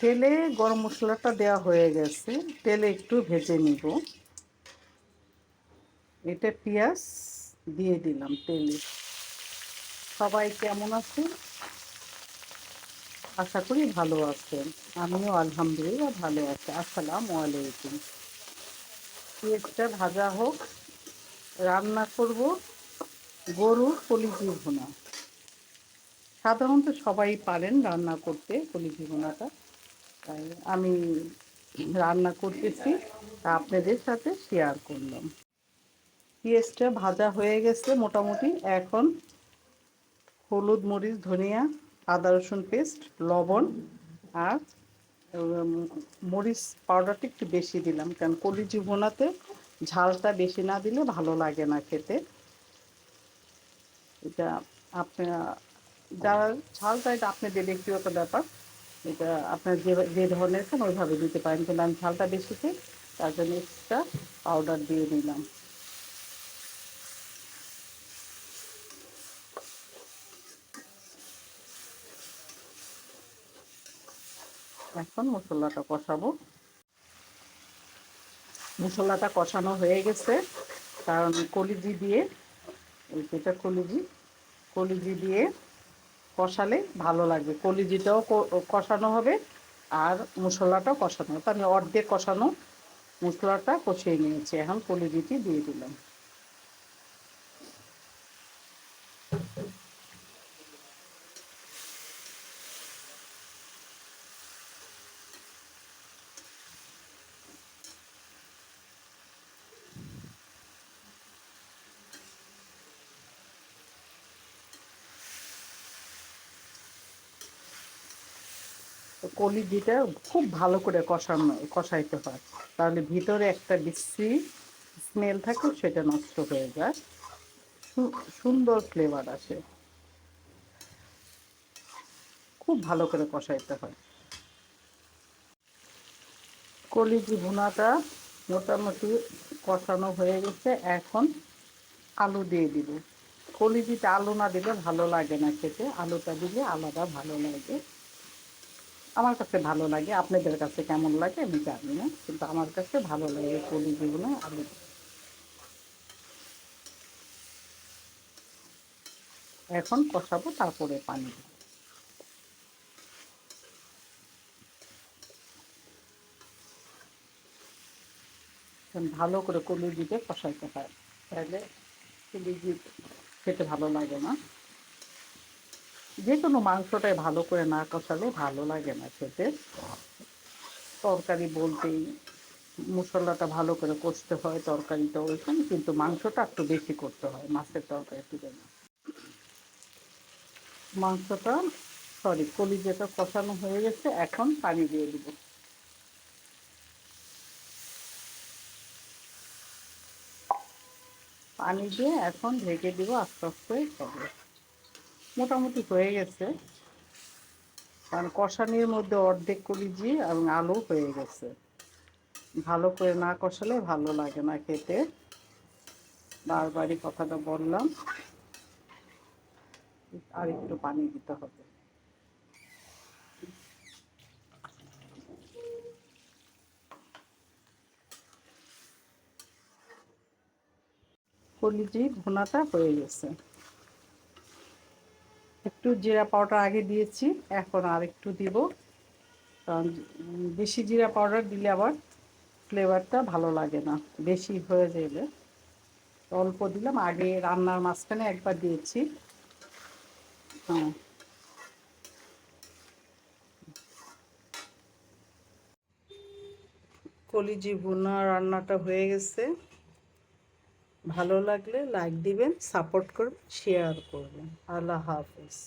তেলে গরম মশলাটা দেওয়া হয়ে গেছে। তেলে একটু ভেজে নিব। এটা পেঁয়াজ দিয়ে দিলাম তেলে। সবাই কেমন আছে আশা করি ভালো আছেন। আমিও আলহামদুলিল্লাহ ভালো আছি। আসসালামু আলাইকুম। পেঁয়াজটা ভাজা হোক, রান্না করব গরুর কলিজি ভুনা সাধারণত সবাই পারেন রান্না করতে কলিজি ভুনাটা তাই আমি রান্না করতেছি, তা আপনাদের সাথে শেয়ার করলাম। পেঁয়াজটা ভাজা হয়ে গেছে মোটামুটি। এখন হলুদ, মরিচ, ধনিয়া, আদা, রসুন পেস্ট, লবণ আর মরিচ পাউডারটা একটু বেশি দিলাম। কারণ কলিজি ভুনাতে ঝালটা বেশি না দিলে ভালো লাগে না খেতে। এটা আপনার যারা ঝালটা এটা আপনাদের ব্যক্তিগত ব্যাপার। এটা আপনার যে যে ধরনের খান ওইভাবে দিতে পারেন। কিন্তু আমি ঝালটা বেশি খাই তার জন্য এক্সট্রা পাউডার দিয়ে নিলাম এখন মশলাটা কষাবো। মশলাটা কষানো হয়ে গেছে। কারণ কলিজি দিয়ে, এই যেটা কলিজি কলিজি দিয়ে কষালে ভালো লাগবে। কলিজিটাও কষানো হবে আর মশলাটাও কষানো হবে। আমি অর্ধেক কষানো মশলাটা কষিয়ে নিয়েছি। এখন কলিজিটি দিয়ে দিলাম। কলিজিটা খুব ভালো করে কষানো, কষাইতে হয়। তাহলে ভিতরে একটা বিশ্রী স্মেল থাকে, সেটা নষ্ট হয়ে যায়। সুন্দর ফ্লেভার আসে। খুব ভালো করে কষাইতে হয়। কলিজি ভুনাটা মোটামুটি কষানো হয়ে গেছে। এখন আলু দিয়ে দিব। কলিজিতে আলু না দিলে ভালো লাগে না খেতে। আলুটা দিলে আলাদা ভালো লাগে। আমার কাছে ভালো লাগে, আপনাদের কাছে কেমন লাগে আমি জানি না, কিন্তু আমার কাছে ভালো লাগে কলিজিগুলো আলু এখন কষাবো, তারপরে পানি ভালো করে কলিজিতে কষাইতে হয় তাহলে কলিজি খেতে ভালো লাগে না। যে কোনো মাংসটাই ভালো করে না কষালে ভালো লাগে না খেতে। তরকারি বলতেই মশলাটা ভালো করে কষতে হয়, তরকারিটা ওইখানে, কিন্তু মাংসটা একটু বেশি করতে হয়, মাছের তরকারি না মাংসটা সরি কলিজাটা কষানো হয়ে গেছে, এখন পানি দিয়ে দিব। পানি দিয়ে এখন ঢেকে দিব, আস্তে আস্তে মোটামুটি হয়ে গেছে। কারণ কষানির মধ্যে অর্ধেক কলিজি এবং আলু হয়ে গেছে। ভালো করে না কষালে ভালো লাগে না খেতে। বারবারই কথাটা বললাম। আর একটু পানি দিতে হবে। কলিজি ভুনাটা হয়ে গেছে। একটু জিরা পাউডার আগে দিয়েছি, এখন আর একটু দিব। কারণ বেশি জিরা পাউডার দিলে আবার ফ্লেভারটা ভালো লাগে না, বেশি হয়ে যাবে। অল্প দিলাম, আগে রান্নার মাঝখানে একবার দিয়েছি। হ্যাঁ। কলিজি ভুনা রান্নাটা হয়ে গেছে। ভালো লাগলে লাইক দিবেন সাপোর্ট করবেন শেয়ার করবেন। আল্লাহ হাফিজ।